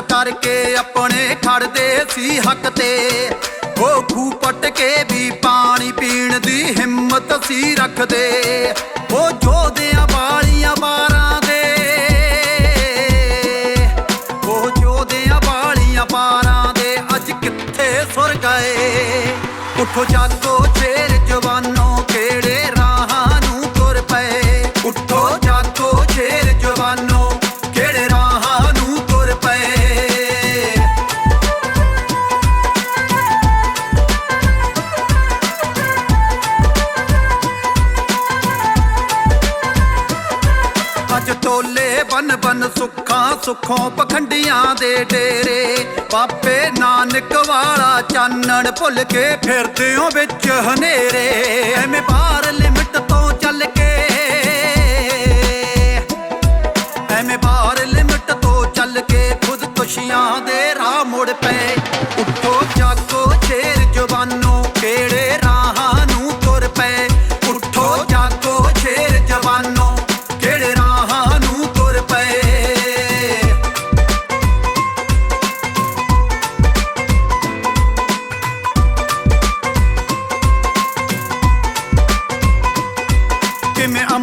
ਕਰਕੇ ਆਪਣੇ ਖੜਦੇ ਸੀ ਹੱਕ ਤੇ। ਉਹ ਖੂ ਪਟ ਕੇ ਵੀ ਪਾਣੀ ਪੀਣ ਦੀ ਹਿੰਮਤ ਸੀ ਰੱਖਦੇ। ਉਹ ਜੋਧਿਆਂ ਵਾਲੀਆਂ ਬਾਰਾਂ ਦੇ। ਉਹ ਜੋਧਿਆਂ ਵਾਲੀਆਂ ਬਾਰਾਂ ਦੇ। ਅੱਜ ਕਿੱਥੇ ਸੁਰ ਗਏ? ਉੱਠੋ ਜਾਗੋ ਸ਼ੇਰ ਜਵਾਨੋ ਅੱਜ ਬਨ ਬਨ ਸੁੱਖਾਂ ਸੁੱਖੋਂ ਪਖੰਡੀਆਂ ਦੇ ਡੇਰੇ। ਬਾਪੇ ਨਾਨਕ ਵਾਲਾ ਚਾਨਣ ਭੁੱਲ ਕੇ ਫਿਰਦੇ ਹੋ ਵਿੱਚ ਹਨੇਰੇ। ਐਵੇਂ ਬਾਹਰ ਲਿਮਟ ਤੋਂ ਚੱਲ ਕੇ। ਐਵੇਂ ਬਾਹਰ ਲਿਮਟ ਤੋਂ ਚੱਲ ਕੇ ਖੁਦਕੁਸ਼ੀਆਂ ਦੇ ਰਾਹ ਮੁੜ ਪਏ। ਉੱਠੋ ਜਾਗੋ ਸ਼ੇਰ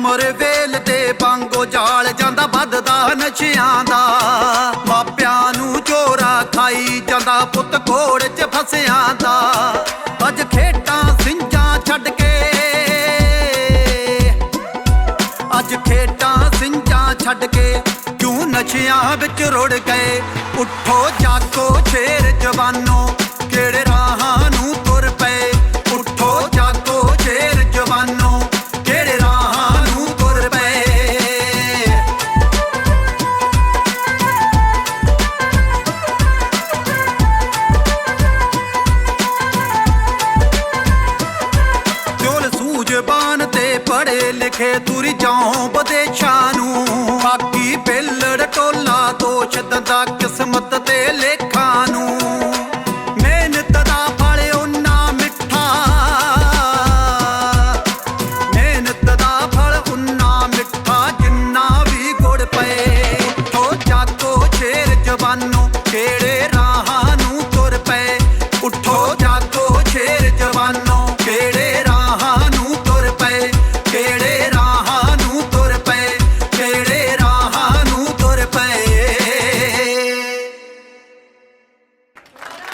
ਕਿਵੇਂ ਵੇਲ ਦੇ ਵਾਂਗੋ ਜਾਲ ਜਾਂਦਾ ਵੱਧਦਾ ਨਸ਼ਿਆਂ ਦਾ। ਮਾਪਿਆਂ ਨੂੰ ਚੋਰਾ ਖਾਈ ਜਾਂਦਾ ਪੁੱਤ ਘੋੜ 'ਚ ਫਸਿਆਂ ਦਾ। ਅੱਜ ਖੇਡਾਂ ਸਿੰਜਾਂ ਛੱਡ ਕੇ, ਅੱਜ ਖੇਡਾਂ ਸਿੰਜਾਂ ਛੱਡ ਕੇ ਕਿਉਂ ਨਸ਼ਿਆਂ ਵਿੱਚ ਰੁੜ ਗਏ? ਉੱਠੋ ਜਾਗੋ ਸ਼ੇਰ ਜਵਾਨੋ, ਕਿਹੜੇ ਰਾਹਾਂ ਨੂੰ ਪੜੇ ਲਿਖੇ ਤੁਰ ਜਾਉ ਵਿਦੇਸ਼ਾਂ ਨੂੰ। ਬਾਕੀ ਪਿੱਲੜ ਟੋਲਾ ਦੋਸ਼ ਦੰਦਾ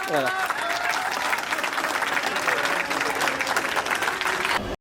谢谢